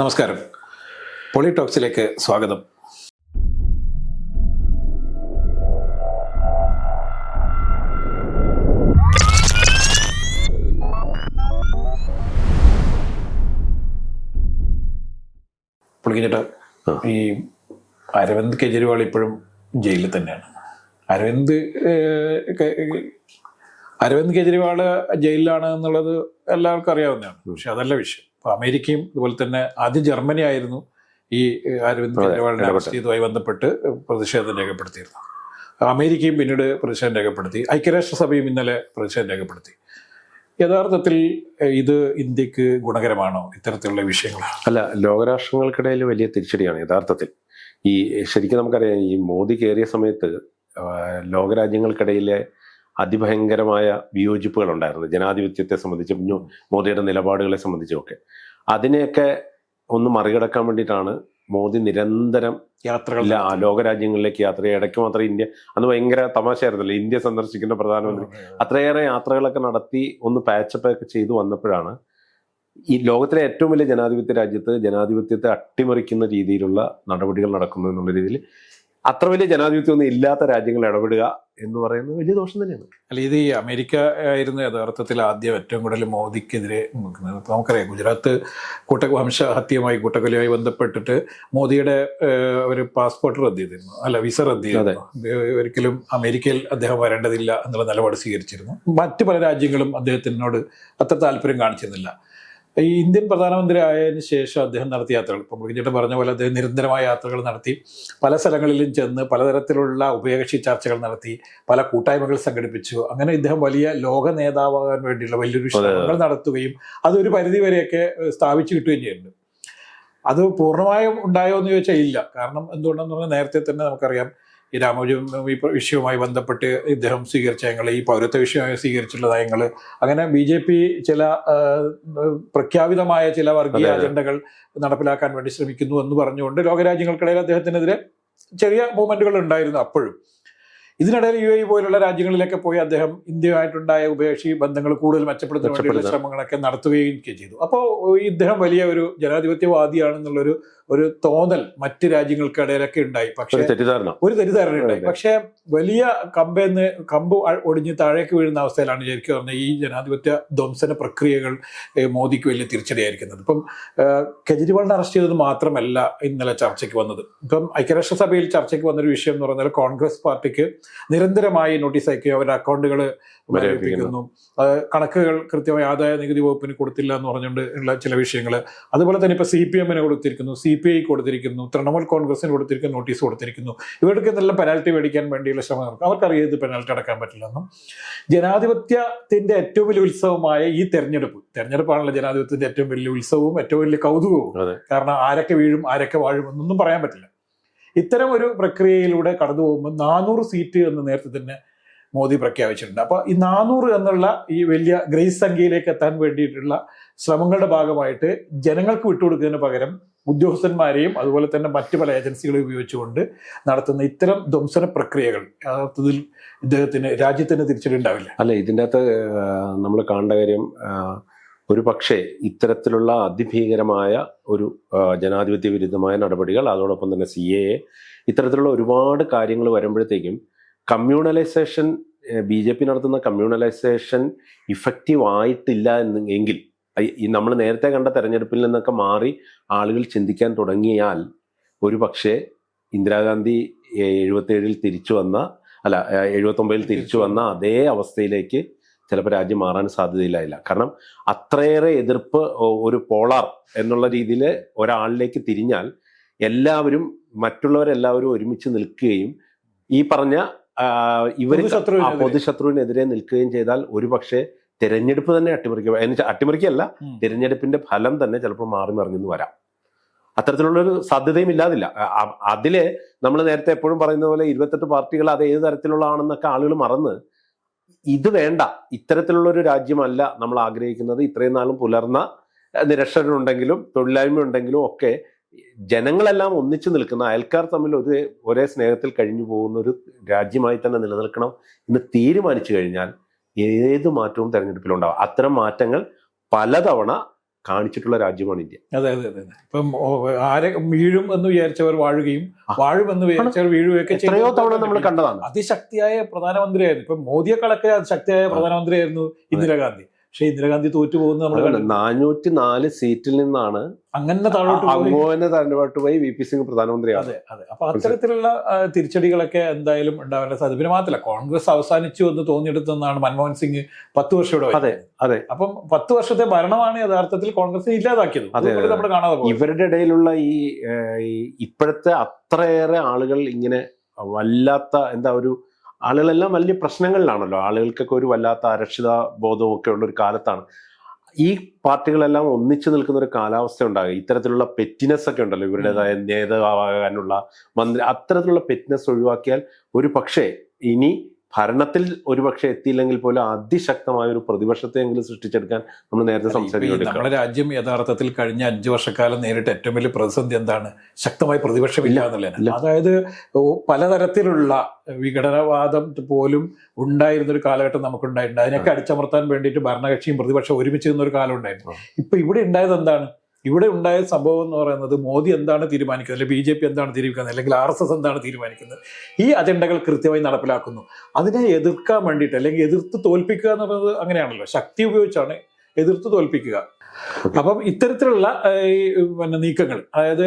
നമസ്കാരം. പൊളിടോക്സിലേക്ക് സ്വാഗതം. പുള്ളിക്കിഞ്ഞിട്ട് ഈ അരവിന്ദ് കെജ്രിവാൾ ഇപ്പോഴും ജയിലിൽ തന്നെയാണ്. അരവിന്ദ് അരവിന്ദ് കെജ്രിവാൾ ജയിലിലാണ് എന്നുള്ളത് എല്ലാവർക്കും അറിയാവുന്നതാണ്. പക്ഷെ അതല്ല വിഷയം. അപ്പൊ അമേരിക്കയും അതുപോലെ തന്നെ ആദ്യം ജർമ്മനി ആയിരുന്നു ഈ അരവിന്ദ് കെജ്രിവാളിന്റെ അറസ്റ്റ് ചെയ്തതുമായി ബന്ധപ്പെട്ട് പ്രതിഷേധം രേഖപ്പെടുത്തിയിരുന്നു. അമേരിക്കയും പിന്നീട് പ്രതിഷേധം രേഖപ്പെടുത്തി. ഐക്യരാഷ്ട്രസഭയും ഇന്നലെ പ്രതിഷേധം രേഖപ്പെടുത്തി. യഥാർത്ഥത്തിൽ ഇത് ഇന്ത്യയ്ക്ക് ഗുണകരമാണോ? ഇത്തരത്തിലുള്ള വിഷയങ്ങൾ അല്ല ലോകരാഷ്ട്രങ്ങൾക്കിടയിൽ വലിയ തിരിച്ചടിയാണ് യഥാർത്ഥത്തിൽ. ഈ ശരിക്കും നമുക്കറിയാം ഈ മോദി കയറിയ സമയത്ത് ലോകരാജ്യങ്ങൾക്കിടയിലെ അതിഭയങ്കരമായ വിയോജിപ്പുകൾ ഉണ്ടായിരുന്നു ജനാധിപത്യത്തെ സംബന്ധിച്ചും മോദിയുടെ നിലപാടുകളെ സംബന്ധിച്ചും ഒക്കെ. അതിനെയൊക്കെ ഒന്ന് മറികടക്കാൻ വേണ്ടിയിട്ടാണ് മോദി നിരന്തരം യാത്രകൾ ലോകരാജ്യങ്ങളിലേക്ക് യാത്ര. ഇടയ്ക്ക് മാത്രം ഇന്ത്യ അന്ന് ഭയങ്കര തമാശയായിരുന്നല്ലോ ഇന്ത്യ സന്ദർശിക്കുന്ന പ്രധാനമന്ത്രി. അത്രയേറെ യാത്രകളൊക്കെ നടത്തി ഒന്ന് പാച്ചപ്പ് ഒക്കെ ചെയ്തു വന്നപ്പോഴാണ് ഈ ലോകത്തിലെ ഏറ്റവും വലിയ ജനാധിപത്യ രാജ്യത്ത് ജനാധിപത്യത്തെ അട്ടിമറിക്കുന്ന രീതിയിലുള്ള നടപടികൾ നടക്കുന്നു എന്നുള്ള രീതിയിൽ അത്ര വലിയ ജനാധിപത്യം ഒന്നും ഇല്ലാത്ത രാജ്യങ്ങൾ ഇടപെടുക എന്ന് പറയുന്നത് വലിയ ദോഷം തന്നെയാണ്. അല്ല ഇത് ഈ അമേരിക്ക ആയിരുന്നു യഥാർത്ഥത്തിൽ ആദ്യം ഏറ്റവും കൂടുതൽ മോദിക്കെതിരെ നിൽക്കുന്നത് ഇപ്പൊ നമുക്കറിയാം ഗുജറാത്ത് കൂട്ട വംശഹത്യയുമായി കൂട്ടക്കൊലയുമായി ബന്ധപ്പെട്ടിട്ട് മോദിയുടെ ഒരു പാസ്പോർട്ട് റദ്ദ് ചെയ്തിരുന്നു. അല്ല വിസ റദ്ദ് ചെയ്തിരുന്നു. ഒരിക്കലും അമേരിക്കയിൽ അദ്ദേഹം വരേണ്ടതില്ല എന്നുള്ള നിലപാട് സ്വീകരിച്ചിരുന്നു. മറ്റു പല രാജ്യങ്ങളും അദ്ദേഹത്തിനോട് അത്ര താല്പര്യം കാണിച്ചിരുന്നില്ല. ഈ ഇന്ത്യൻ പ്രധാനമന്ത്രി ആയതിനു ശേഷം അദ്ദേഹം നടത്തിയ യാത്രകൾ. ഇപ്പം മുഖ്യചേട്ടൻ പറഞ്ഞ പോലെ അദ്ദേഹം നിരന്തരമായ യാത്രകൾ നടത്തി. പല സ്ഥലങ്ങളിലും ചെന്ന് പലതരത്തിലുള്ള ഉഭയകക്ഷി ചർച്ചകൾ നടത്തി. പല കൂട്ടായ്മകൾ സംഘടിപ്പിച്ചു. അങ്ങനെ ഇദ്ദേഹം വലിയ ലോക നേതാവാകാൻ വേണ്ടിയുള്ള വലിയൊരു ശ്രമങ്ങൾ നടത്തുകയും അതൊരു പരിധി വരെയൊക്കെ സ്ഥാപിച്ചു കിട്ടുകയും ചെയ്യുന്നുണ്ട്. അത് പൂർണമായും ഉണ്ടായോ എന്ന് ചോദിച്ചാൽ ഇല്ല. കാരണം എന്തുകൊണ്ടെന്ന് പറഞ്ഞാൽ നേരത്തെ തന്നെ നമുക്കറിയാം ഈ രാമോജം ഈ വിഷയവുമായി ബന്ധപ്പെട്ട് ഇദ്ദേഹം സ്വീകരിച്ച നയങ്ങൾ ഈ പൗരത്വ വിഷയമായി സ്വീകരിച്ചിട്ടുള്ള നയങ്ങൾ അങ്ങനെ ബി ജെ പി ചില പ്രഖ്യാപിതമായ ചില വർഗീയ. അജണ്ടകൾ നടപ്പിലാക്കാൻ വേണ്ടി ശ്രമിക്കുന്നു എന്ന് പറഞ്ഞുകൊണ്ട് ലോകരാജ്യങ്ങൾക്കിടയിൽ അദ്ദേഹത്തിനെതിരെ ചെറിയ മൂവ്മെന്റുകൾ ഉണ്ടായിരുന്നു അപ്പോഴും. ഇതിനിടയിൽ യു എ പോലുള്ള രാജ്യങ്ങളിലൊക്കെ പോയി അദ്ദേഹം ഇന്ത്യയുമായിട്ടുണ്ടായ ഉപേക്ഷി ബന്ധങ്ങൾ കൂടുതൽ മെച്ചപ്പെടുത്താൻ വേണ്ടിയുള്ള ശ്രമങ്ങളൊക്കെ നടത്തുകയും ചെയ്തു. അപ്പോൾ ഇദ്ദേഹം വലിയ ഒരു ജനാധിപത്യവാദിയാണെന്നുള്ളൊരു ഒരു തോന്നൽ മറ്റ് രാജ്യങ്ങൾക്കിടയിലൊക്കെ ഉണ്ടായി. പക്ഷേ ഒരു തെറ്റിദ്ധാരണ. ഉണ്ടായി. പക്ഷേ വലിയ കമ്പെന്ന് കമ്പ് ഒടിഞ്ഞ് താഴേക്ക് വീഴുന്ന അവസ്ഥയിലാണ് ശരിക്കും പറഞ്ഞാൽ ഈ ജനാധിപത്യ ധ്വംസന പ്രക്രിയകൾ മോദിക്ക് വലിയ തിരിച്ചടിയായിരിക്കുന്നത്. ഇപ്പം കെജ്രിവാളിനെ അറസ്റ്റ് ചെയ്തത് മാത്രമല്ല ഇന്നലെ ചർച്ചയ്ക്ക് വന്നത്. ഇപ്പം ഐക്യരാഷ്ട്രസഭയിൽ ചർച്ചയ്ക്ക് വന്നൊരു വിഷയം എന്ന് പറഞ്ഞാൽ കോൺഗ്രസ് പാർട്ടിക്ക് നിരന്തരമായി നോട്ടീസ് അയക്കുകയും അവരുടെ അക്കൗണ്ടുകൾ മരവിപ്പിക്കുന്നു. കണക്കുകൾ കൃത്യമായി ആദായ നികുതി വകുപ്പിന് കൊടുത്തില്ല എന്ന് പറഞ്ഞുകൊണ്ട് ഉള്ള ചില വിഷയങ്ങൾ. അതുപോലെ തന്നെ ഇപ്പൊ സി പി എമ്മിന് കൊടുത്തിരിക്കുന്നു. സി പി ഐ കൊടുത്തിരിക്കുന്നു തൃണമൂൽ കോൺഗ്രസിന് കൊടുത്തിരിക്കുന്ന നോട്ടീസ് കൊടുത്തിരിക്കുന്നു. ഇവർക്ക് നല്ല പെനാൽറ്റി മേടിക്കാൻ വേണ്ടിയുള്ള ശ്രമം നടക്കും? അവർക്കറിയാം ഇത് പെനാൽറ്റി അടക്കാൻ പറ്റില്ലെന്നും. ജനാധിപത്യത്തിന്റെ ഏറ്റവും വലിയ ഉത്സവമായ ഈ തെരഞ്ഞെടുപ്പ് തെരഞ്ഞെടുപ്പാണല്ലോ ജനാധിപത്യത്തിന്റെ ഏറ്റവും വലിയ ഉത്സവവും ഏറ്റവും വലിയ കൗതുകവും. കാരണം ആരൊക്കെ വീഴും ആരൊക്കെ വാഴും എന്നൊന്നും പറയാൻ പറ്റില്ല. ഇത്തരം ഒരു പ്രക്രിയയിലൂടെ കടന്നു പോകുമ്പോൾ നാനൂറ് സീറ്റ് എന്ന് നേരത്തെ തന്നെ മോദി പ്രഖ്യാപിച്ചിട്ടുണ്ട്. അപ്പോൾ ഈ നാനൂറ് എന്നുള്ള ഈ വലിയ ഗ്രേസ് സംഖ്യയിലേക്ക് എത്താൻ വേണ്ടിയിട്ടുള്ള ശ്രമങ്ങളുടെ ഭാഗമായിട്ട് ജനങ്ങൾക്ക് വിട്ടുകൊടുക്കുന്നതിന് പകരം ഉദ്യോഗസ്ഥന്മാരെയും അതുപോലെ തന്നെ മറ്റു പല ഏജൻസികളെയും ഉപയോഗിച്ചുകൊണ്ട് നടത്തുന്ന ഇത്തരം ധ്വംസന പ്രക്രിയകൾ യഥാർത്ഥത്തിൽ ഇദ്ദേഹത്തിന് രാജ്യത്തിന് തിരിച്ചടി ഉണ്ടാവില്ല. അല്ല ഇതിന്റെ അകത്ത് നമ്മൾ കാണേണ്ട കാര്യം ഒരു പക്ഷേ ഇത്തരത്തിലുള്ള അതിഭീകരമായ ഒരു ജനാധിപത്യ വിരുദ്ധമായ നടപടികൾ അതോടൊപ്പം തന്നെ സി എ ഇത്തരത്തിലുള്ള ഒരുപാട് കാര്യങ്ങൾ വരുമ്പോഴത്തേക്കും കമ്മ്യൂണലൈസേഷൻ ബി ജെ പി നടത്തുന്ന കമ്മ്യൂണലൈസേഷൻ ഇഫക്റ്റീവ് ആയിട്ടില്ല എങ്കിൽ ഈ- നമ്മൾ നേരത്തെ കണ്ട തെരഞ്ഞെടുപ്പിൽ നിന്നൊക്കെ മാറി ആളുകൾ ചിന്തിക്കാൻ തുടങ്ങിയാൽ ഒരു പക്ഷേ ഇന്ദിരാഗാന്ധി എഴുപത്തേഴിൽ തിരിച്ചു വന്ന അല്ല എഴുപത്തൊമ്പതിൽ തിരിച്ചു വന്ന അതേ അവസ്ഥയിലേക്ക് ചിലപ്പോൾ രാജ്യം മാറാൻ സാധ്യതയില്ലായില്ല കാരണം അത്രയേറെ എതിർപ്പ് ഒരു പോളാർ എന്നുള്ള രീതിയിൽ ഒരാളിലേക്ക് തിരിഞ്ഞാൽ എല്ലാവരും മറ്റുള്ളവരെല്ലാവരും ഒരുമിച്ച് നിൽക്കുകയും ഈ പറഞ്ഞ ഇവർ പൊതുശത്രുവിനെതിരെ. പൊതുശത്രുവിനെതിരെ നിൽക്കുകയും ചെയ്താൽ ഒരു പക്ഷേ തിരഞ്ഞെടുപ്പ് തന്നെ അട്ടിമറിക്കുക എന്ന് വെച്ചാൽ അട്ടിമറിക്കല്ല. തിരഞ്ഞെടുപ്പിന്റെ ഫലം തന്നെ ചിലപ്പോൾ മാറി മറിഞ്ഞെന്ന് വരാം. അത്തരത്തിലുള്ളൊരു സാധ്യതയും ഇല്ലാതില്ല. അതിൽ നമ്മൾ നേരത്തെ എപ്പോഴും പറയുന്ന പോലെ ഇരുപത്തെട്ട് പാർട്ടികൾ അത് ഏത് തരത്തിലുള്ളതാണെന്നൊക്കെ ആളുകൾ മറന്ന് ഇത് വേണ്ട ഇത്തരത്തിലുള്ള ഒരു രാജ്യമല്ല നമ്മൾ ആഗ്രഹിക്കുന്നത്. ഇത്രയും നാളും പുലർന്ന നിരക്ഷരുണ്ടെങ്കിലും തൊഴിലായ്മ ഉണ്ടെങ്കിലും ഒക്കെ ജനങ്ങളെല്ലാം ഒന്നിച്ചു നിൽക്കുന്ന അയൽക്കാർ തമ്മിൽ ഒരു ഒരേ സ്നേഹത്തിൽ കഴിഞ്ഞു പോകുന്ന ഒരു രാജ്യമായി തന്നെ നിലനിൽക്കണം എന്ന് തീരുമാനിച്ചു കഴിഞ്ഞാൽ ഏത് മാറ്റവും തെരഞ്ഞെടുപ്പിലുണ്ടാവും. അത്തരം മാറ്റങ്ങൾ പലതവണ കാണിച്ചിട്ടുള്ള രാജ്യമാണ് ഇന്ത്യ. അതെ അതെ അതെ. ഇപ്പം ആരെ വീഴും എന്ന് വിചാരിച്ചവർ വാഴുകയും വാഴും എന്ന് വിചാരിച്ചവർ വീഴുകയൊക്കെ എത്രയോ തവണ നമ്മൾ കണ്ടതാണ്. അതിശക്തിയായ പ്രധാനമന്ത്രിയായിരുന്നു. ഇപ്പൊ മോദിയെക്കാളൊക്കെ അതിശക്തിയായ പ്രധാനമന്ത്രിയായിരുന്നു ഇന്ദിരാഗാന്ധി. പക്ഷെ ഇന്ദിരാഗാന്ധി തോറ്റു പോകുന്നത് നമ്മൾ നാനൂറ്റി നാല് സീറ്റിൽ നിന്നാണ് അങ്ങനെ താഴോട്ട് അങ്ങോനെ തരഞ്ഞു പോയി വി പി സിംഗ് പ്രധാനമന്ത്രിയാണ്. അതെ അതെ. അപ്പൊ അത്തരത്തിലുള്ള തിരിച്ചടികളൊക്കെ എന്തായാലും ഉണ്ടാവേണ്ട സാധ്യത. പിന്നെ മാത്രമല്ല കോൺഗ്രസ് അവസാനിച്ചു എന്ന് തോന്നിയെടുത്തെന്നാണ് മൻമോഹൻ സിംഗ് പത്ത് വർഷം അതെ അതെ. അപ്പം പത്ത് വർഷത്തെ ഭരണമാണ് യഥാർത്ഥത്തിൽ കോൺഗ്രസ് ഇല്ലാതാക്കിയത്. അതെ, നമ്മൾ കാണാതെ ഇവരുടെ ഇടയിലുള്ള ഈ ഇപ്പോഴത്തെ അത്രയേറെ ആളുകൾ ഇങ്ങനെ വല്ലാത്ത എന്താ ഒരു ആളുകളെല്ലാം വലിയ പ്രശ്നങ്ങളിലാണല്ലോ. ആളുകൾക്കൊക്കെ ഒരു വല്ലാത്ത അരക്ഷിത ബോധവും ഒക്കെ ഉള്ള ഒരു കാലത്താണ്. ഈ പാർട്ടികളെല്ലാം ഒന്നിച്ചു നിൽക്കുന്ന ഒരു കാലാവസ്ഥ ഉണ്ടാകുക ഇത്തരത്തിലുള്ള പെറ്റിനെസ് ഒക്കെ ഉണ്ടല്ലോ. ഇവരുടേതായ നേതാവാകാനുള്ള മന്ത്രി അത്തരത്തിലുള്ള പെറ്റിനെസ് ഒഴിവാക്കിയാൽ ഒരു പക്ഷേ ഇനി ഭരണത്തിൽ ഒരുപക്ഷെ എത്തിയില്ലെങ്കിൽ പോലും അതിശക്തമായ ഒരു പ്രതിപക്ഷത്തെയെങ്കിലും സൃഷ്ടിച്ചെടുക്കാൻ നമ്മൾ നേരത്തെ സംസാരിക്കുന്നുണ്ട് നമ്മുടെ രാജ്യം യഥാർത്ഥത്തിൽ കഴിഞ്ഞ അഞ്ചു വർഷക്കാലം നേരിട്ട് ഏറ്റവും വലിയ പ്രതിസന്ധി എന്താണ്? ശക്തമായ പ്രതിപക്ഷമില്ല ഇല്ല. എന്നുള്ളതാണ് അതായത് പലതരത്തിലുള്ള വിഘടനവാദം പോലും ഉണ്ടായിരുന്ന ഒരു കാലഘട്ടം നമുക്കുണ്ടായിട്ടുണ്ട്. അതിനൊക്കെ അടിച്ചമർത്താൻ വേണ്ടിയിട്ട് ഭരണകക്ഷിയും പ്രതിപക്ഷം ഒരുമിച്ച് നിന്ന ഒരു കാലം ഉണ്ടായിരുന്നു. ഇപ്പൊ ഇവിടെ ഉണ്ടായത് എന്താണ്? ഇവിടെ ഉണ്ടായ സംഭവം എന്ന് പറയുന്നത് മോദി എന്താണ് തീരുമാനിക്കുന്നത്? അല്ലെങ്കിൽ ബി ജെ പി എന്താണ് തീരുമാനിക്കുന്നത്? അല്ലെങ്കിൽ ആർ എസ് എസ് എന്താണ് തീരുമാനിക്കുന്നത്? ഈ അജണ്ടകൾ കൃത്യമായി നടപ്പിലാക്കുന്നു. അതിനെ എതിർക്കാൻ വേണ്ടിയിട്ട് അല്ലെങ്കിൽ എതിർത്ത് തോൽപ്പിക്കുക എന്ന് പറയുന്നത് അങ്ങനെയാണല്ലോ. ശക്തി ഉപയോഗിച്ചാണ് എതിർത്ത് തോൽപ്പിക്കുക. അപ്പം ഇത്തരത്തിലുള്ള ഈ പിന്നെ നീക്കങ്ങൾ അതായത്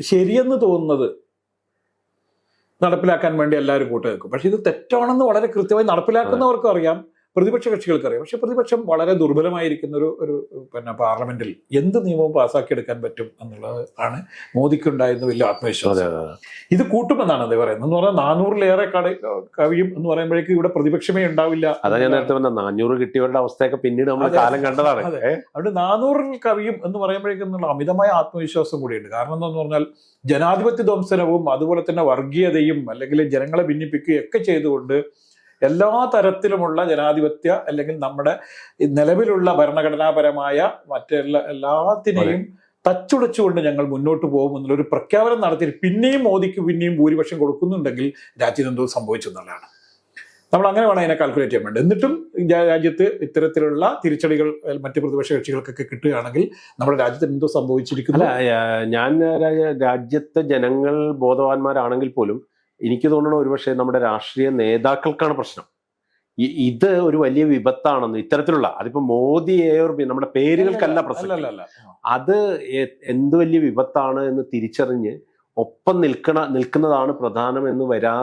ശരിയെന്ന് തോന്നുന്നത് നടപ്പിലാക്കാൻ വേണ്ടി എല്ലാവരും കൂട്ടു നിൽക്കും. പക്ഷെ ഇത് തെറ്റാണെന്ന് വളരെ കൃത്യമായി നടപ്പിലാക്കുന്നവർക്കും അറിയാം. പ്രതിപക്ഷ കക്ഷികൾക്ക് അറിയാം പക്ഷെ പ്രതിപക്ഷം വളരെ ദുർബലമായിരിക്കുന്ന ഒരു ഒരു പിന്നെ പാർലമെന്റിൽ എന്ത് നിയമവും പാസ്സാക്കിയെടുക്കാൻ പറ്റും എന്നുള്ളത് ആണ് മോദിക്കുണ്ടായിരുന്ന വലിയ ആത്മവിശ്വാസം. ഇത് കൂട്ടുമെന്നാണ് അത് പറയുന്നത്. എന്ന് പറഞ്ഞാൽ നാനൂറിലേറെ കട കവിയും എന്ന് പറയുമ്പോഴേക്കും ഇവിടെ പ്രതിപക്ഷമേ ഉണ്ടാവില്ല. അതാ ഞാൻ നേരത്തെ പറഞ്ഞ നാനൂറ് കിട്ടിയവരുടെ അവസ്ഥയൊക്കെ പിന്നീട് നമ്മൾ കാലം കണ്ടതാണ്. അതുകൊണ്ട് അവിടെ നാനൂറിൽ കവിയും എന്ന് പറയുമ്പോഴേക്കും അമിതമായ ആത്മവിശ്വാസം കൂടിയുണ്ട്. കാരണം എന്താന്ന് പറഞ്ഞാൽ ജനാധിപത്യ ധ്വംസനവും അതുപോലെ തന്നെ വർഗീയതയും അല്ലെങ്കിൽ ജനങ്ങളെ ഭിന്നിപ്പിക്കുകയും ഒക്കെ ചെയ്തുകൊണ്ട് എല്ലാ തരത്തിലുമുള്ള ജനാധിപത്യ അല്ലെങ്കിൽ നമ്മുടെ നിലവിലുള്ള ഭരണഘടനാപരമായ മറ്റെല്ലാ എല്ലാത്തിനെയും തച്ചുടച്ചുകൊണ്ട് ഞങ്ങൾ മുന്നോട്ട് പോകും എന്നുള്ളൊരു പ്രഖ്യാപനം നടത്തി പിന്നെയും മോദിക്ക് പിന്നെയും ഭൂരിപക്ഷം കൊടുക്കുന്നുണ്ടെങ്കിൽ രാജ്യത്ത് എന്തോ സംഭവിച്ചു എന്നുള്ളതാണ്. നമ്മൾ അങ്ങനെ വേണം അതിനെ കാൽക്കുലേറ്റ് ചെയ്യാൻ വേണ്ടി. എന്നിട്ടും രാജ്യത്ത് ഇത്തരത്തിലുള്ള തിരിച്ചടികൾ മറ്റ് പ്രതിപക്ഷ കക്ഷികൾക്കൊക്കെ കിട്ടുകയാണെങ്കിൽ നമ്മുടെ രാജ്യത്ത് എന്തോ സംഭവിച്ചിരിക്കുന്നു. ഞാൻ രാജ്യത്തെ ജനങ്ങൾ ബോധവാന്മാരാണെങ്കിൽ പോലും എനിക്ക് തോന്നുന്നു ഒരുപക്ഷെ നമ്മുടെ രാഷ്ട്രീയ നേതാക്കൾക്കാണ് പ്രശ്നം. ഇത് ഒരു വലിയ വിപത്താണെന്ന് ഇത്തരത്തിലുള്ള അതിപ്പോ മോദി എയർ നമ്മുടെ പേരുകൾക്കല്ല പ്രശ്നം. അത് എന്ത് വലിയ വിപത്താണ് എന്ന് തിരിച്ചറിഞ്ഞ് ഒപ്പം നിൽക്കണ നിൽക്കുന്നതാണ് പ്രധാനം എന്ന് വരാ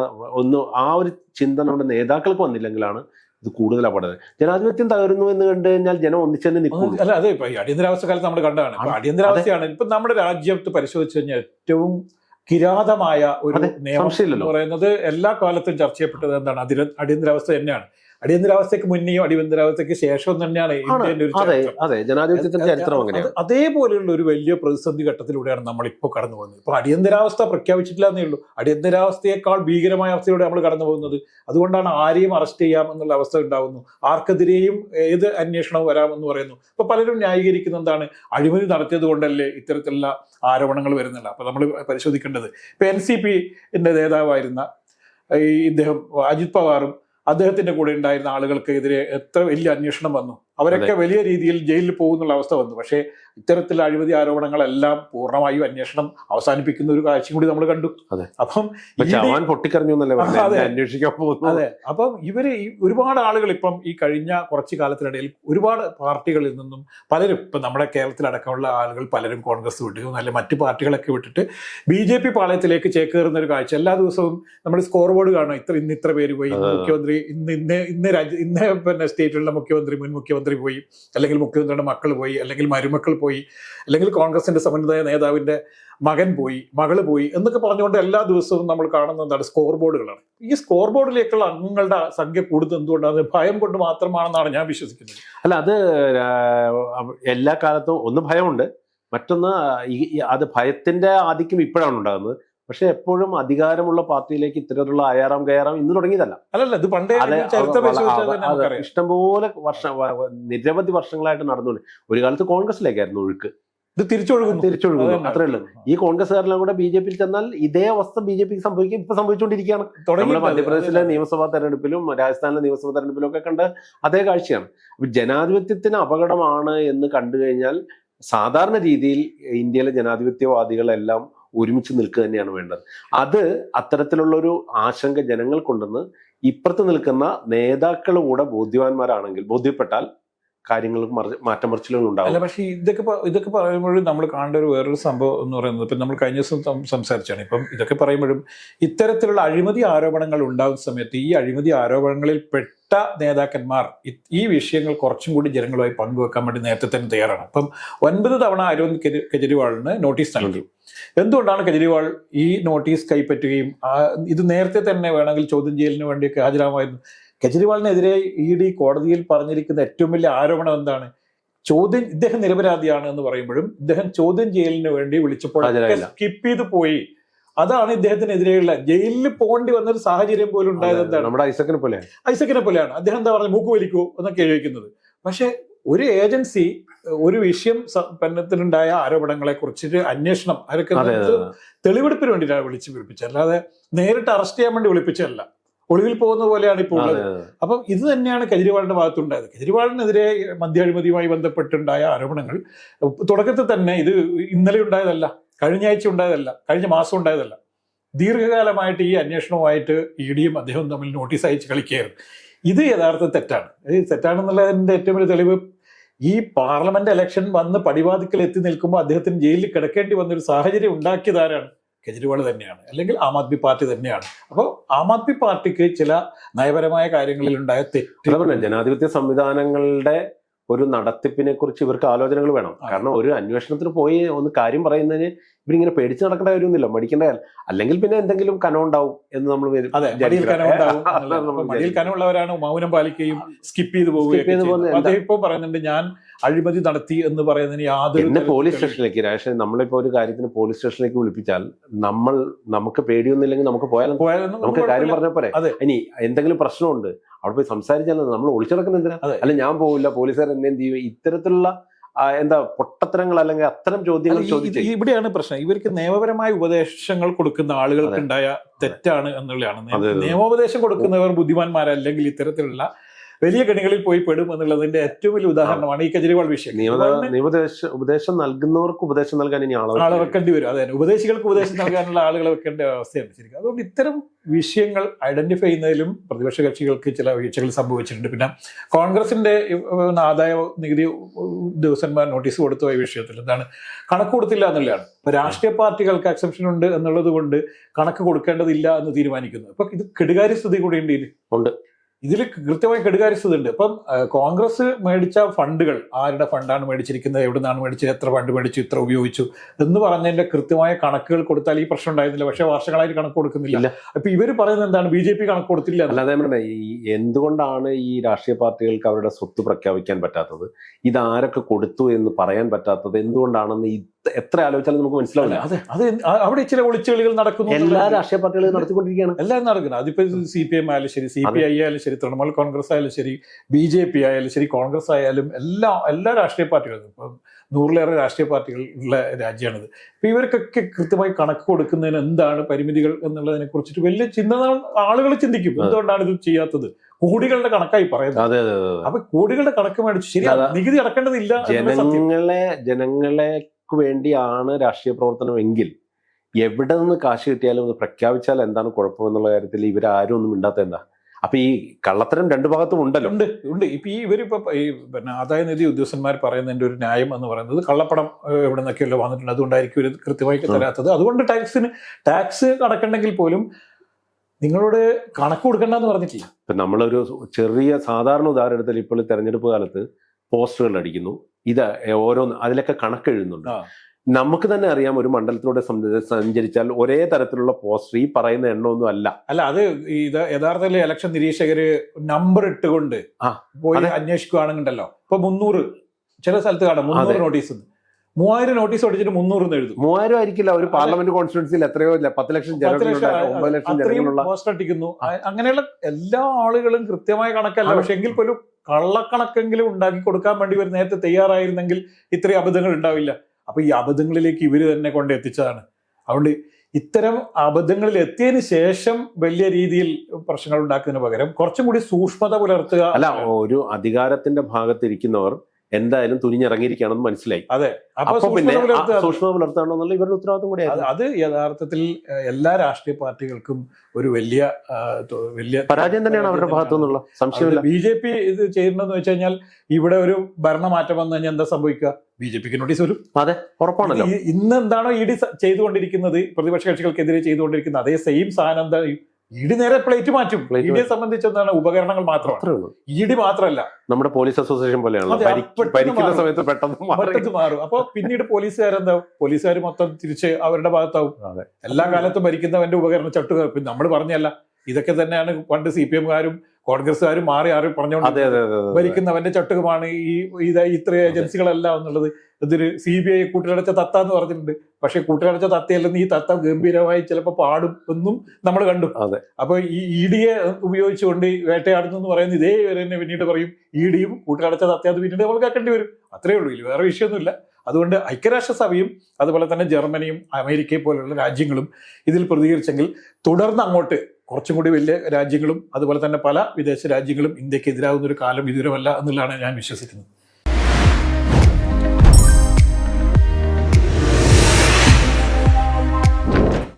ഒന്ന് ആ ഒരു ചിന്ത നമ്മുടെ നേതാക്കൾക്ക് വന്നില്ലെങ്കിലാണ് ഇത് കൂടുതൽ അപകടം. ജനാധിപത്യം തകരുന്നു എന്ന് കണ്ടു കഴിഞ്ഞാൽ ജനം ഒന്നിച്ചു തന്നെ നിൽക്കും അല്ല അതെ ഇപ്പൊ അടിയന്തരാവസ്ഥ കാലത്ത് നമ്മൾ കണ്ടതാണ് അടിയന്തരാവസ്ഥയാണ്. ഇപ്പൊ നമ്മുടെ രാജ്യത്ത് പരിശോധിച്ചു കഴിഞ്ഞാൽ ഏറ്റവും കിരാതമായ ഒരു നിയമം എന്ന് പറയുന്നത് എല്ലാ കാലത്തും ചർച്ച ചെയ്യപ്പെട്ടത് എന്താണ്? അതിര അടിയന്തരാവസ്ഥ തന്നെയാണ്. അടിയന്തരാവസ്ഥയ്ക്ക് മുന്നെയും അടിയന്തരാവസ്ഥയ്ക്ക് ശേഷവും തന്നെയാണ്. ഇന്ത്യന്റെ ഒരു ജനാധിപത്യത്തിന്റെ ചരിത്രം. അങ്ങനെയാണ്. അത് അതേപോലെയുള്ള ഒരു വലിയ പ്രതിസന്ധി ഘട്ടത്തിലൂടെയാണ് നമ്മൾ ഇപ്പോൾ കടന്നു പോകുന്നത്. ഇപ്പൊ അടിയന്തരാവസ്ഥ പ്രഖ്യാപിച്ചിട്ടില്ല എന്നേ ഉള്ളൂ. അടിയന്തരാവസ്ഥയേക്കാൾ ഭീകരമായ അവസ്ഥയിലൂടെ നമ്മൾ കടന്നു പോകുന്നത്. അതുകൊണ്ടാണ് ആരെയും അറസ്റ്റ് ചെയ്യാം എന്നുള്ള അവസ്ഥ ഉണ്ടാകുന്നു ആർക്കെതിരെയും ഏത് അന്വേഷണവും വരാമെന്ന് പറയുന്നു. ഇപ്പൊ പലരും ന്യായീകരിക്കുന്ന എന്താണ്? അഴിമതി നടത്തിയത് കൊണ്ടല്ലേ ഇത്തരത്തിലുള്ള ആരോപണങ്ങൾ വരുന്നില്ല അപ്പൊ നമ്മൾ പരിശോധിക്കേണ്ടത് ഇപ്പൊ എൻ സി പിന്റെ നേതാവായിരുന്ന ഈ ഇദ്ദേഹം അജിത് പവാറും അദ്ദേഹത്തിന്റെ കൂടെ ഉണ്ടായിരുന്ന ആളുകൾക്ക് എതിരെ എത്ര വലിയ അന്വേഷണം വന്നു? അവരൊക്കെ വലിയ രീതിയിൽ ജയിലിൽ പോകുന്നുള്ള അവസ്ഥ വന്നു. പക്ഷേ ഇത്തരത്തിൽ അഴിമതി ആരോപണങ്ങളെല്ലാം പൂർണമായും അന്വേഷണം അവസാനിപ്പിക്കുന്ന ഒരു കാഴ്ചയും കൂടി നമ്മൾ കണ്ടു. അപ്പം പൊട്ടിക്കറിഞ്ഞു അതെ. അപ്പം ഇവർ ഈ ഒരുപാട് ആളുകൾ ഇപ്പം ഈ കഴിഞ്ഞ കുറച്ച് കാലത്തിനിടയിൽ ഒരുപാട് പാർട്ടികളിൽ നിന്നും പലരും ഇപ്പം നമ്മുടെ കേരളത്തിലടക്കമുള്ള ആളുകൾ പലരും കോൺഗ്രസ് വിട്ടു അല്ലെ മറ്റു പാർട്ടികളൊക്കെ വിട്ടിട്ട് ബി ജെ പി പാളയത്തിലേക്ക് ചേക്കേറുന്ന ഒരു കാഴ്ച. എല്ലാ ദിവസവും നമ്മൾ സ്കോർ ബോർഡ് കാണും. ഇത്ര ഇന്ന് ഇത്ര പേര് പോയി മുഖ്യമന്ത്രി ഇന്ന് ഇന്ന് ഇന്ന് രാജ്യ ഇന്ന് പിന്നെ സ്റ്റേറ്റിലുള്ള മുഖ്യമന്ത്രി മുൻ മുഖ്യമന്ത്രി പോയി അല്ലെങ്കിൽ മുഖ്യമന്ത്രിയുടെ മക്കൾ പോയി അല്ലെങ്കിൽ മരുമക്കൾ പോയി അല്ലെങ്കിൽ കോൺഗ്രസിന്റെ സമന്വയ നേതാവിന്റെ മകൻ പോയി മകൾ പോയി എന്നൊക്കെ പറഞ്ഞുകൊണ്ട് എല്ലാ ദിവസവും നമ്മൾ കാണുന്ന എന്താണ്? സ്കോർ ബോർഡുകളാണ് ഈ സ്കോർ ബോർഡിലേക്കുള്ള അംഗങ്ങളുടെ സംഖ്യ കൂടുതൽ എന്തുകൊണ്ടാണ്? ഭയം കൊണ്ട് മാത്രമാണെന്നാണ് ഞാൻ വിശ്വസിക്കുന്നത്. അല്ല അത് എല്ലാ കാലത്തും ഒന്ന് ഭയമുണ്ട്. മറ്റൊന്ന് അത് ഭയത്തിന്റെ ആധിക്യം ഇപ്പോഴാണ് ഉണ്ടാകുന്നത്. പക്ഷെ എപ്പോഴും അധികാരമുള്ള പാർട്ടിയിലേക്ക് ഇത്തരത്തിലുള്ള അയാറാം കയറാം ഇന്ന് തുടങ്ങിയതല്ല. അല്ലല്ല ഇത് പണ്ടേ ഇഷ്ടംപോലെ വർഷം നിരവധി വർഷങ്ങളായിട്ട് നടന്നുകൊണ്ട് ഒരു കാലത്ത് കോൺഗ്രസിലേക്കായിരുന്നു ഒഴുക്ക്. ഇത് തിരിച്ചൊഴുകും തിരിച്ചൊഴുകും. അത്രേ ഉള്ളൂ. ഈ കോൺഗ്രസ്സുകാരെല്ലാം കൂടെ ബി ജെ പിയിൽ ചെന്നാൽ ഇതേ അവസ്ഥ ബി ജെ പിക്ക് സംഭവിക്കും ഇപ്പൊ സംഭവിച്ചുകൊണ്ടിരിക്കുകയാണ്. നമ്മുടെ മധ്യപ്രദേശിലെ നിയമസഭാ തെരഞ്ഞെടുപ്പിലും രാജസ്ഥാനിലെ നിയമസഭാ തെരഞ്ഞെടുപ്പിലും ഒക്കെ കണ്ട് അതേ കാഴ്ചയാണ്. അപ്പൊ ജനാധിപത്യത്തിന് അപകടമാണ് എന്ന് കണ്ടു കഴിഞ്ഞാൽ സാധാരണ രീതിയിൽ ഇന്ത്യയിലെ ജനാധിപത്യവാദികളെല്ലാം ഒരുമിച്ച് നിൽക്കുക തന്നെയാണ് വേണ്ടത്. അത് അത്തരത്തിലുള്ള ഒരു ആശങ്ക ജനങ്ങൾക്കുണ്ടെന്ന് ഇപ്പുറത്ത് നിൽക്കുന്ന നേതാക്കൾ കൂടെ ബോധ്യവാന്മാരാണെങ്കിൽ ബോധ്യപ്പെട്ടാൽ കാര്യങ്ങൾക്ക് മറി- മാറ്റം മറിച്ചിലുകൾ ഉണ്ടാവും. അല്ല പക്ഷേ ഇതൊക്കെ ഇതൊക്കെ പറയുമ്പോഴും നമ്മൾ കാണേണ്ട ഒരു വേറൊരു സംഭവം എന്ന് പറയുന്നത് ഇപ്പം നമ്മൾ കഴിഞ്ഞ ദിവസം സംസാരിച്ചാണ്. ഇപ്പം ഇതൊക്കെ പറയുമ്പോഴും ഇത്തരത്തിലുള്ള അഴിമതി ആരോപണങ്ങൾ ഉണ്ടാകുന്ന സമയത്ത് ഈ അഴിമതി ആരോപണങ്ങളിൽ പെട്ട നേതാക്കന്മാർ ഈ വിഷയങ്ങൾ കുറച്ചും കൂടി ജനങ്ങളുമായി പങ്കുവെക്കാൻ വേണ്ടി നേരത്തെ തന്നെ തയ്യാറാണ്. അപ്പം ഒൻപത് തവണ അരവിന്ദ് കെജ്- കെജ്രിവാളിന് നോട്ടീസ് നൽകി. എന്തുകൊണ്ടാണ് കെജ്രിവാൾ ഈ നോട്ടീസ് കൈപ്പറ്റുകയും ഇത് നേരത്തെ തന്നെ വേണമെങ്കിൽ ചോദ്യം ചെയ്യലിന് വേണ്ടിയൊക്കെ ഹാജരാമായിരുന്നു കെജ്രിവാളിനെതിരെ ഇ ഡി കോടതിയിൽ പറഞ്ഞിരിക്കുന്ന ഏറ്റവും വലിയ ആരോപണം എന്താണ്? ചോദ്യം ഇദ്ദേഹം നിരപരാധിയാണ് എന്ന് പറയുമ്പോഴും ഇദ്ദേഹം ചോദ്യം ചെയ്യലിന് വേണ്ടി വിളിച്ചപ്പോൾ സ്കിപ്പ് ചെയ്ത് പോയി. അതാണ് ഇദ്ദേഹത്തിനെതിരെയുള്ള ജയിലിൽ പോകേണ്ടി വന്ന ഒരു സാഹചര്യം പോലും ഉണ്ടായത് എന്താണ്? നമ്മുടെ ഐസക്കിനെ പോലെ ഐസക്കിനെ പോലെയാണ്. അദ്ദേഹം എന്താ പറഞ്ഞത് മൂക്ക് വലിക്കൂ എന്നൊക്കെ ചോദിക്കുന്നത്. പക്ഷെ ഒരു ഏജൻസി ഒരു വിഷയം സമ്പന്നത്തിനുണ്ടായ ആരോപണങ്ങളെ കുറിച്ചിട്ട് അന്വേഷണം അതൊക്കെ അതെ അതെ. തെളിവെടുപ്പിന് വേണ്ടിയിട്ടാണ് വിളിച്ച് വിളിപ്പിച്ചത്. അല്ലാതെ നേരിട്ട് അറസ്റ്റ് ചെയ്യാൻ വേണ്ടി വിളിപ്പിച്ചതല്ല. ഒളിവിൽ പോകുന്ന പോലെയാണ് ഇപ്പോൾ ഉള്ളത്. അപ്പം ഇത് തന്നെയാണ് കെജ്രിവാളിന്റെ ഭാഗത്തുണ്ടായത്. കെജ്രിവാളിനെതിരെ മദ്യ അഴിമതിയുമായി ബന്ധപ്പെട്ടുണ്ടായ ആരോപണങ്ങൾ തുടക്കത്തിൽ തന്നെ ഇത് ഇന്നലെ ഉണ്ടായതല്ല കഴിഞ്ഞ ആഴ്ച ഉണ്ടായതല്ല കഴിഞ്ഞ മാസം ഉണ്ടായതല്ല. ദീർഘകാലമായിട്ട് ഈ അന്വേഷണവുമായിട്ട് ഇ ഡിയും അദ്ദേഹവും തമ്മിൽ നോട്ടീസ് അയച്ച് കളിക്കുകയായിരുന്നു. ഇത് യഥാർത്ഥ തെറ്റാണ്. ഇത് തെറ്റാണെന്നുള്ളതിന്റെ ഏറ്റവും വലിയ തെളിവ് ഈ പാർലമെന്റ് ഇലക്ഷൻ വന്ന് പടിവാതിക്കൽ എത്തി നിൽക്കുമ്പോൾ അദ്ദേഹത്തിന് ജയിലിൽ കിടക്കേണ്ടി വന്ന ഒരു സാഹചര്യം ഉണ്ടാക്കിയതാരാണ് കെജ്രിവാൾ തന്നെയാണ് അല്ലെങ്കിൽ ആം ആദ്മി പാർട്ടി തന്നെയാണ്. അപ്പോൾ ആം ആദ്മി പാർട്ടിക്ക് ചില നയപരമായ കാര്യങ്ങളിൽ ഉണ്ടായ തെറ്റ് ജനാധിപത്യ സംവിധാനങ്ങളുടെ ഒരു നടത്തിപ്പിനെ കുറിച്ച് ഇവർക്ക് ആലോചനകൾ വേണം. കാരണം ഒരു അന്വേഷണത്തിന് പോയി ഒന്ന് കാര്യം പറയുന്നതിന് ഇവരിങ്ങനെ പേടിച്ച് നടക്കേണ്ട കാര്യമൊന്നുമില്ല. മടിക്കേണ്ട അല്ലെങ്കിൽ പിന്നെ എന്തെങ്കിലും കനം ഉണ്ടാവും എന്ന് നമ്മൾ മടിയിൽ. കനമുള്ളവരാണ് മൗനം പാലിക്കുകയും സ്കിപ്പ് ചെയ്ത് പോവുകയും ഇപ്പൊ പറയുന്നുണ്ട് ഞാൻ അഴിമതി നടത്തി എന്ന് പറയുന്നതിന് യാതൊരു എന്നെ പോലീസ് സ്റ്റേഷനിലേക്ക് രാഷ്ട്രീയ നമ്മളിപ്പോ ഒരു കാര്യത്തിന് പോലീസ് സ്റ്റേഷനിലേക്ക് വിളിപ്പിച്ചാൽ നമ്മൾ നമുക്ക് പേടിയൊന്നുമില്ലെങ്കിൽ നമുക്ക് പോയാലും? പോയാലും നമുക്ക് കാര്യം. പറഞ്ഞ പോരെ? അതെ. ഇനി എന്തെങ്കിലും പ്രശ്നമുണ്ട് അവിടെ പോയി സംസാരിച്ചാൽ നമ്മൾ ഒളിച്ചിടക്കുന്ന എന്തിനാ. അല്ല ഞാൻ പോവില്ല പോലീസുകാർ എന്നെ എന്ത് ചെയ്യും? ഇത്തരത്തിലുള്ള എന്താ പൊട്ടത്തരങ്ങൾ അല്ലെങ്കിൽ അത്തരം ചോദ്യങ്ങൾ ചോദിച്ചു ഇവിടെയാണ് പ്രശ്നം. ഇവർക്ക് നിയമപരമായ ഉപദേശങ്ങൾ കൊടുക്കുന്ന ആളുകൾക്കുണ്ടായ തെറ്റാണ് എന്നുള്ളതാണ്. നിയമോപദേശം കൊടുക്കുന്നവർ ബുദ്ധിമാന്മാരല്ലെങ്കിൽ ഇത്തരത്തിലുള്ള വലിയ കെണികളിൽ പോയി പെടും എന്നുള്ളതിന്റെ ഏറ്റവും വലിയ ഉദാഹരണമാണ് ഈ കെജ്രിവാൾ വിഷയം. ഉപദേശം നൽകുന്നവർക്ക് ഉപദേശം നൽകാൻ ഇനി ആളെ വെക്കേണ്ടി വരും. അതെ ഉപദേശികൾക്ക് ഉപദേശം നൽകാനുള്ള ആളുകളെ വെക്കേണ്ട അവസ്ഥയാണ് ശരിക്കും. അതുകൊണ്ട് ഇത്തരം വിഷയങ്ങൾ ഐഡന്റിഫൈ ചെയ്യുന്നതിലും പ്രതിപക്ഷ കക്ഷികൾക്ക് ചില വീഴ്ചകൾ സംഭവിച്ചിട്ടുണ്ട്. പിന്നെ കോൺഗ്രസിന്റെ ആദായ നികുതി ഉദ്യോഗസ്ഥന്മാർ നോട്ടീസ് കൊടുത്തു ഈ വിഷയത്തിൽ. എന്താണ്? കണക്ക് കൊടുത്തില്ല എന്നുള്ളതാണ്. ഇപ്പൊ രാഷ്ട്രീയ പാർട്ടികൾക്ക് എക്സെപ്ഷൻ ഉണ്ട് എന്നുള്ളത് കൊണ്ട് കണക്ക് കൊടുക്കേണ്ടതില്ല എന്ന് തീരുമാനിക്കുന്നു. അപ്പൊ ഇത് കെടുകാര്യസ്ഥിതി കൂടി ഉണ്ട്. ഉണ്ട്. ഇതിൽ കൃത്യമായി കെടുകാര്യസ്ഥത ഉണ്ട് അപ്പം കോൺഗ്രസ് മേടിച്ച ഫണ്ടുകൾ ആരുടെ ഫണ്ടാണ് മേടിച്ചിരിക്കുന്നത് എവിടെ നിന്നാണ് മേടിച്ചത് എത്ര ഫണ്ട് മേടിച്ചു ഇത്ര ഉപയോഗിച്ചു എന്ന് പറഞ്ഞതിന്റെ കൃത്യമായ കണക്കുകൾ കൊടുത്താൽ ഈ പ്രശ്നം ഉണ്ടായിരുന്നില്ല. പക്ഷേ വർഷങ്ങളായിട്ട് കണക്ക് കൊടുക്കുന്നില്ല. അപ്പൊ ഇവർ പറയുന്നത് എന്താണ്? ബി ജെ പി കണക്ക് കൊടുത്തില്ല. അല്ലാതെ ഈ എന്തുകൊണ്ടാണ് ഈ രാഷ്ട്രീയ പാർട്ടികൾക്ക് അവരുടെ സ്വത്ത് പ്രഖ്യാപിക്കാൻ പറ്റാത്തത്? ഇതാരൊക്കെ കൊടുത്തു എന്ന് പറയാൻ പറ്റാത്തത്? എന്തുകൊണ്ടാണെന്ന് എത്ര ആലോചിച്ചാലും നമുക്ക് മനസ്സിലാവില്ല. അതെ അത് അവിടെ ചില ഒളിച്ചുകളികൾ നടക്കുന്നു എല്ലാ രാഷ്ട്രീയ പാർട്ടികളും നടത്തിക്കൊണ്ടിരിക്കുകയാണ്. എല്ലാം നടക്കുന്നത് അതിപ്പോ സി പി എം ആയാലും ശരി സി പി ഐ ആയാലും ശരി തൃണമൂൽ കോൺഗ്രസ് ആയാലും ശരി ബി ജെ പി ആയാലും ശരി കോൺഗ്രസ് ആയാലും എല്ലാ എല്ലാ രാഷ്ട്രീയ പാർട്ടികളും ഇപ്പം നൂറിലേറെ രാഷ്ട്രീയ പാർട്ടികൾ ഉള്ള രാജ്യമാണിത്. അപ്പൊ ഇവർക്കൊക്കെ കൃത്യമായി കണക്ക് കൊടുക്കുന്നതിന് എന്താണ് പരിമിതികൾ എന്നുള്ളതിനെ കുറിച്ചിട്ട് വലിയ ചിന്ത ആളുകൾ ചിന്തിക്കും. എന്തുകൊണ്ടാണ് ഇത് ചെയ്യാത്തത്? കോടികളുടെ കണക്കായി പറയുന്നത്. അതെ അതെ അതെ അപ്പൊ കോടികളുടെ കണക്ക് മേടിച്ചു ശരി. നികുതി അടക്കേണ്ടതില്ല ജനങ്ങളെ ജനങ്ങളെ വേണ്ടിയാണ് രാഷ്ട്രീയ പ്രവർത്തനം എങ്കിൽ എവിടെ നിന്ന് കാശ് കിട്ടിയാലും അത് പ്രഖ്യാപിച്ചാൽ എന്താണ് കുഴപ്പമെന്നുള്ള കാര്യത്തിൽ ഇവരാരും ഒന്നും മിണ്ടാത്ത എന്താ? അപ്പൊ ഈ കള്ളത്തരം രണ്ടു ഭാഗത്തും ഉണ്ടല്ലോ. ഉണ്ട് ഉണ്ട്. ഇപ്പൊ ഈ ഇവരിപ്പോ ഈ പിന്നെ ആദായ നിധി ഉദ്യോഗസ്ഥന്മാർ പറയുന്നതിന്റെ ഒരു ന്യായം എന്ന് പറയുന്നത് കള്ളപ്പണം എവിടെ നിന്നൊക്കെയല്ലോ വന്നിട്ടുണ്ട്. അതുകൊണ്ടായിരിക്കും ഇവർ കൃത്യമായി തരാത്തത്. അതുകൊണ്ട് ടാക്സിന് ടാക്സ് അടക്കണമെങ്കിൽ പോലും നിങ്ങളോട് കണക്ക് കൊടുക്കണ്ടെന്ന് പറഞ്ഞിട്ടില്ല. ഇപ്പൊ നമ്മളൊരു ചെറിയ സാധാരണ ഉദാഹരണത്തിൽ ഇപ്പോൾ തെരഞ്ഞെടുപ്പ് കാലത്ത് പോസ്റ്ററുകൾ അടിക്കുന്നു. ഇത് ഓരോന്ന് അതിലൊക്കെ കണക്കെഴുതുന്നുണ്ട്. നമുക്ക് തന്നെ അറിയാം ഒരു മണ്ഡലത്തിലൂടെ സഞ്ച- സഞ്ചരിച്ചാൽ ഒരേ തരത്തിലുള്ള പോസ്റ്റർ ഈ പറയുന്ന എണ്ണമൊന്നും അല്ല. അല്ല അത് ഇത് യഥാർത്ഥത്തിൽ ഇലക്ഷൻ നിരീക്ഷകര് നമ്പർ ഇട്ടുകൊണ്ട് പോയി. അന്വേഷിക്കുകയാണെന്നുണ്ടല്ലോ ഇപ്പൊ മുന്നൂറ് ചില സ്ഥലത്ത് കാണാം മുന്നൂറ്. നോട്ടീസ് മൂവായിരം നോട്ടീസ് അടിച്ചിട്ട് മുന്നൂറ് എഴുതും. മൂവായിരം ആയിരിക്കില്ല ഒരു പാർലമെന്റ് കോൺസ്റ്റിറ്റ്യൻസിൽ എത്രയോ ഇല്ല പത്ത് ലക്ഷം ഒമ്പത് ലക്ഷം പോസ്റ്റർ അടിക്കുന്നു അങ്ങനെയുള്ള എല്ലാ ആളുകളും കൃത്യമായ കണക്കല്ല. പക്ഷെ എങ്കിൽ പോലും കള്ളക്കണക്കെങ്കിലും ഉണ്ടാക്കി കൊടുക്കാൻ വേണ്ടി ഇവർ നേരത്തെ തയ്യാറായിരുന്നെങ്കിൽ ഇത്രയും അബദ്ധങ്ങൾ ഉണ്ടാവില്ല. അപ്പൊ ഈ അബദ്ധങ്ങളിലേക്ക് ഇവർ തന്നെ കൊണ്ട് എത്തിച്ചതാണ്. അതുകൊണ്ട് ഇത്തരം അബദ്ധങ്ങളിൽ എത്തിയതിനു ശേഷം വലിയ രീതിയിൽ പ്രശ്നങ്ങൾ ഉണ്ടാക്കുന്നതിന് പകരം കുറച്ചും കൂടി സൂക്ഷ്മത പുലർത്തുക. അല്ല ഒരു അധികാരത്തിന്റെ ഭാഗത്തിരിക്കുന്നവർ എന്തായാലും തുനിഞ്ഞിറങ്ങിയിരിക്കുകയാണെന്ന് മനസ്സിലായി. അതെ. അപ്പൊ പിന്നെ സൂക്ഷ്മത ആ എന്നുള്ള ഇവരുടെ ഉത്തരവാദിത്വം കൂടി അത് യഥാർത്ഥത്തിൽ എല്ലാ രാഷ്ട്രീയ പാർട്ടികൾക്കും ഒരു വലിയ വലിയ പരാജയം തന്നെയാണ് അവരുടെ ഭാഗത്തു നിന്നുള്ള. സംശയമില്ല. ബി ജെ പി ഇത് ചെയ്യുന്നതെന്ന് വെച്ച് കഴിഞ്ഞാൽ ഇവിടെ ഒരു ഭരണമാറ്റം വന്നു കഴിഞ്ഞാൽ എന്താ സംഭവിക്കുക? ബി ജെ പിക്ക് നോട്ടീസ് വരും. അതെ ഉറപ്പാണല്ലോ. ഇന്ന് എന്താണോ ഇ ഡി ചെയ്തുകൊണ്ടിരിക്കുന്നത് പ്രതിപക്ഷ കക്ഷികൾക്കെതിരെ ചെയ്തുകൊണ്ടിരിക്കുന്നത് അതേ സെയിം സാധനം എന്താ ഇ ഡി നേരെ പ്ലേറ്റ് മാറ്റും. ഇടിയെ ഇ ഡിയെ ഉപകരണങ്ങൾ മാത്രമാണ്. ഇടി ഉള്ളൂ. ഇ ഡി മാത്രമല്ല. നമ്മുടെ പോലീസ് അസോസിയേഷൻ പോലെയാണ്. സമയത്ത് പെട്ടെന്ന് മാറും. അപ്പൊ പിന്നീട് പോലീസുകാരെന്താവും പോലീസുകാർ മൊത്തം തിരിച്ച് അവരുടെ ഭാഗത്താവും. എല്ലാ കാലത്തും ഭരിക്കുന്നവന്റെ ഉപകരണം ചട്ടുക. നമ്മൾ പറഞ്ഞല്ല ഇതൊക്കെ തന്നെയാണ് പണ്ട് സി പി എംകാരും കോൺഗ്രസ്സുകാരും മാറി മാറി പറഞ്ഞുകൊണ്ട്. ഭരിക്കുന്നവന്റെ ചട്ടുകമാണ് ഈ ഇത് ഇത്ര ഏജൻസികളെല്ലാം എന്നുള്ളത്. ഇതൊരു സി ബി ഐ കൂട്ടിലടച്ച തത്ത എന്ന് പറഞ്ഞിട്ടുണ്ട്. പക്ഷെ കൂട്ടിലടച്ച തത്തയല്ലെന്ന് ഈ തത്ത ഗംഭീരമായി ചിലപ്പോൾ പാടും എന്നും നമ്മൾ കണ്ടു. അതെ. അപ്പൊ ഈ ഇ ഡിയെ ഉപയോഗിച്ചുകൊണ്ട് വേട്ടയാടുന്നു എന്ന് പറയുന്നത് ഇതേ വരെ തന്നെ പിന്നീട് പറയും ഇ ഡിയും കൂട്ടിലടച്ച തത്തയത് പിന്നീട് നമ്മൾ കേൾക്കേണ്ടി വരും. അത്രേ ഉള്ളൂ. ഇതിൽ വേറെ വിഷയമൊന്നുമില്ല. അതുകൊണ്ട് ഐക്യരാഷ്ട്രസഭയും അതുപോലെ തന്നെ ജർമ്മനിയും അമേരിക്കയെ പോലെയുള്ള രാജ്യങ്ങളും ഇതിൽ പ്രതികരിച്ചെങ്കിൽ തുടർന്ന് അങ്ങോട്ട് കുറച്ചും കൂടി വലിയ രാജ്യങ്ങളും അതുപോലെ തന്നെ പല വിദേശ രാജ്യങ്ങളും ഇന്ത്യയ്ക്ക് എതിരാകുന്ന ഒരു കാലം വിദൂരമല്ല എന്നുള്ളതാണ് ഞാൻ വിശ്വസിക്കുന്നത്.